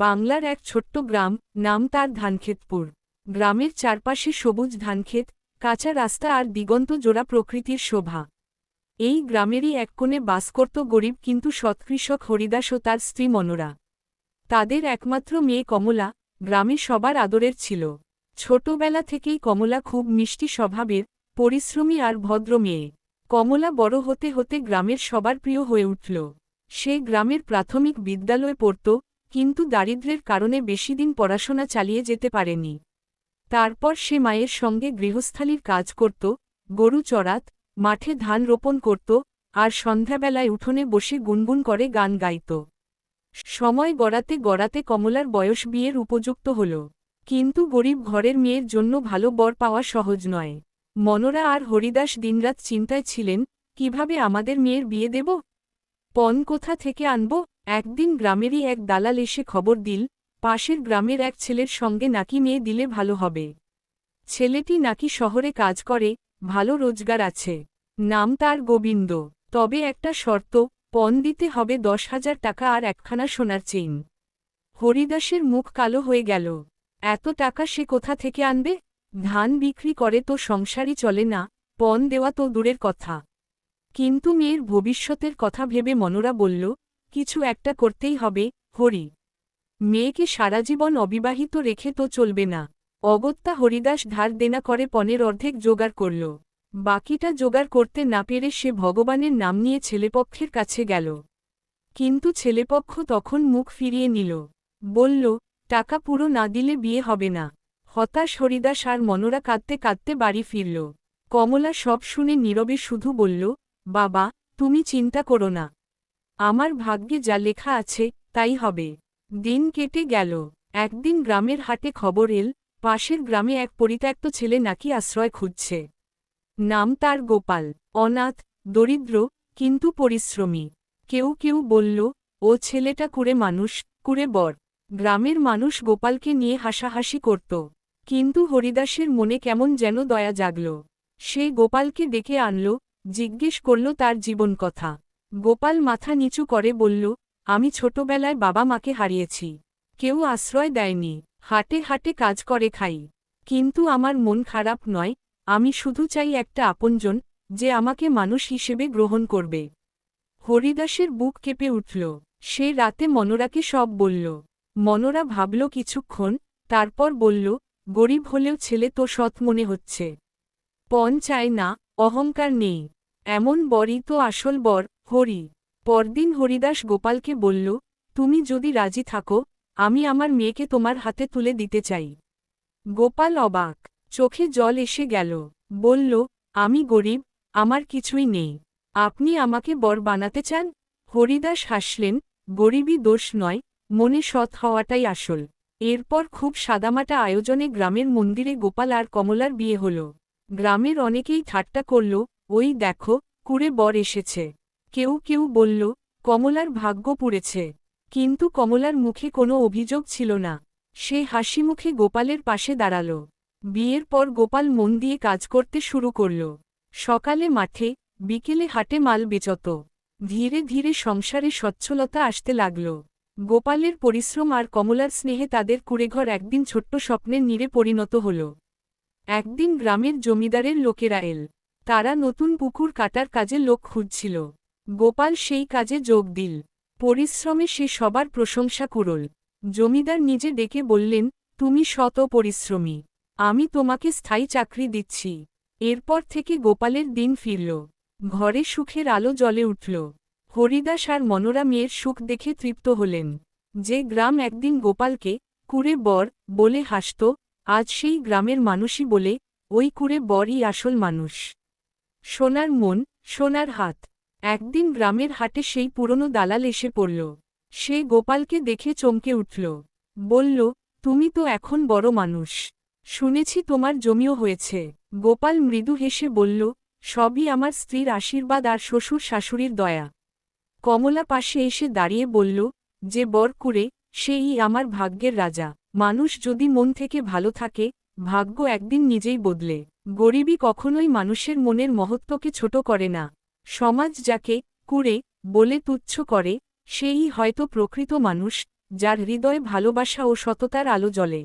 বাংলার এক ছোট্ট গ্রাম, নাম তার ধানক্ষেতপুর। গ্রামের চারপাশে সবুজ ধানক্ষেত, কাঁচা রাস্তা আর দিগন্ত জোড়া প্রকৃতির শোভা। এই গ্রামেরই এক কোণে বাস করত গরিব কিন্তু সৎকৃষক হরিদাস ও তার স্ত্রী মনোরা। তাদের একমাত্র মেয়ে কমলা, গ্রামে সবার আদরের ছিল। ছোটবেলা থেকেই কমলা খুব মিষ্টি স্বভাবের, পরিশ্রমী আর ভদ্র মেয়ে। কমলা বড় হতে হতে গ্রামের সবার প্রিয় হয়ে উঠল। সে গ্রামের প্রাথমিক বিদ্যালয়ে পড়ত কিন্তু দারিদ্র্যের কারণে বেশিদিন পড়াশোনা চালিয়ে যেতে পারেনি। তারপর সে মায়ের সঙ্গে গৃহস্থালির কাজ করত, গরু চড়াত, মাঠে ধান রোপণ করত, আর সন্ধ্যাবেলায় উঠোনে বসে গুনগুন করে গান গাইত। সময় গড়াতে গড়াতে কমলার বয়স বিয়ের উপযুক্ত হল। কিন্তু গরিব ঘরের মেয়ের জন্য ভালো বর পাওয়া সহজ নয়। মনোরা আর হরিদাস দিনরাত চিন্তায় ছিলেন, কীভাবে আমাদের মেয়ের বিয়ে দেব? পণ কোথা থেকে আনব? একদিন গ্রামেরই এক দালাল এসে খবর দিল, পাশের গ্রামের এক ছেলের সঙ্গে নাকি মেয়ে দিলে ভালো হবে। ছেলেটি নাকি শহরে কাজ করে, ভালো রোজগার আছে। নাম তার গোবিন্দ। তবে একটা শর্ত, পণ দিতে হবে দশ হাজার টাকা আর একখানা সোনার চেইন। হরিদাসের মুখ কালো হয়ে গেল। এত টাকা সে কোথা থেকে আনবে? ধান বিক্রি করে তো সংসারই চলে না, পণ দেওয়া তো দূরের কথা। কিন্তু মেয়ের ভবিষ্যতের কথা ভেবে মনোরা বলল কিছু একটা করতেই হবে, হরি। মেয়েকে সারা জীবন অবিবাহিত রেখে তো চলবে না। অগত্যা হরিদাস ধার দেনা করে পনেরো অর্ধেক জোগাড় করল। বাকিটা জোগাড় করতে না পেরে সে ভগবানের নাম নিয়ে ছেলেপক্ষের কাছে গেল। কিন্তু ছেলেপক্ষ তখন মুখ ফিরিয়ে নিল। বলল, টাকা পুরো না দিলে বিয়ে হবে না। হতাশ হরিদাস আর মনোরা কাঁদতে কাঁদতে বাড়ি ফিরল। কমলা সব শুনে নীরবে শুধু বলল, বাবা, তুমি চিন্তা করো না। আমার ভাগ্যে যা লেখা আছে, তাই হবে। দিন কেটে গেল। একদিন গ্রামের হাটে খবর এল, পাশের গ্রামে এক পরিত্যক্ত ছেলে নাকি আশ্রয় খুঁজছে। নাম তার গোপাল। অনাথ, দরিদ্র, কিন্তু পরিশ্রমী। কেউ কেউ বলল, ও ছেলেটা কুড়ে মানুষ, কুড়ে বর। গ্রামের মানুষ গোপালকে নিয়ে হাসাহাসি করত। কিন্তু হরিদাসের মনে কেমন যেন দয়া জাগল। সে গোপালকে ডেকে আনল, জিজ্ঞেস করল তার জীবন কথা। গোপাল মাথা নিচু করে বলল, আমি ছোটবেলায় বাবা মাকে হারিয়েছি। কেউ আশ্রয় দেয়নি। হাটে হাটে কাজ করে খাই। কিন্তু আমার মন খারাপ নয়। আমি শুধু চাই একটা আপনজন, যে আমাকে মানুষ হিসেবে গ্রহণ করবে হরিদাসের বুক কেঁপে উঠল। সে রাতে মনোরাকে সব বলল। মনোরা ভাবল কিছুক্ষণ, তারপর বলল, গরিব হলেও ছেলে তো সৎ মনে হচ্ছে। পণ চায় না, অহংকার নেই। এমন বরই তো আসল বর। হরি। পরদিন হরিদাস গোপালকে বলল, তুমি যদি রাজি থাকো, আমি আমার মেয়েকে তোমার হাতে তুলে দিতে চাই। গোপাল অবাক, চোখে জল এসে গেল, বলল, আমি গরিব, আমার কিছুই নেই। আপনি আমাকে বর বানাতে চান? হরিদাস হাসলেন, গরিবই দোষ নয়, মনে সৎ হওয়াটাই আসল। এরপর খুব সাদামাটা আয়োজনে গ্রামের মন্দিরে গোপাল আর কমলার বিয়ে হল। গ্রামের অনেকেই ঠাট্টা করল, ওই দেখো, কুড়ে বর এসেছে। কেউ কেউ বলল, কমলার ভাগ্য পুড়েছে। কিন্তু কমলার মুখে কোনো অভিযোগ ছিল না। সে হাসি মুখে গোপালের পাশে দাঁড়াল। বিয়ের পর গোপাল মন দিয়ে কাজ করতে শুরু করল। সকালে মাঠে, বিকেলে হাটে মাল বেচত। ধীরে ধীরে সংসারে সচ্ছলতা আসতে লাগল। গোপালের পরিশ্রম আর কমলার স্নেহে তাদের কুড়েঘর একদিন ছোট্ট স্বপ্নের নীরে পরিণত হল। একদিন গ্রামের জমিদারের লোকেরা এল। তারা নতুন পুকুর কাটার কাজে লোক খুঁজছিল। গোপাল সেই কাজে যোগ দিল। পরিশ্রমে সে সবার প্রশংসা কুরল। জমিদার নিজে ডেকে বললেন, তুমি শত পরিশ্রমী। আমি তোমাকে স্থায়ী চাকরি দিচ্ছি। এরপর থেকে গোপালের দিন ফিরল। ঘরে সুখের আলো জ্বলে উঠল। হরিদাস আর মনোরা মেয়ের সুখ দেখে তৃপ্ত হলেন। যে গ্রাম একদিন গোপালকে, কুড়ে বর বলে হাসত, আজ সেই গ্রামের মানুষই বলে, ওই কুড়ে বরই আসল মানুষ। সোনার মন, সোনার হাত। একদিন গ্রামের হাটে সেই পুরনো দালাল এসে পড়ল। সে গোপালকে দেখে চমকে উঠল। বলল, তুমি তো এখন বড় মানুষ। শুনেছি তোমার জমিও হয়েছে। গোপাল মৃদু হেসে বলল, সবই আমার স্ত্রীর আশীর্বাদ আর শ্বশুর শাশুড়ির দয়া। কমলা পাশে এসে দাঁড়িয়ে বলল, যে বর কুড়ে সেই আমার ভাগ্যের রাজা। মানুষ যদি মন থেকে ভালো থাকে, ভাগ্য একদিন নিজেই বদলে। গরিবী কখনোই মানুষের মনের মহত্বকে ছোট করে না। সমাজ যাকে কুড়ে বলে তুচ্ছ করে, সেই হয়তো প্রকৃত মানুষ, যার হৃদয় ভালোবাসা ও সততার আলো জ্বলে।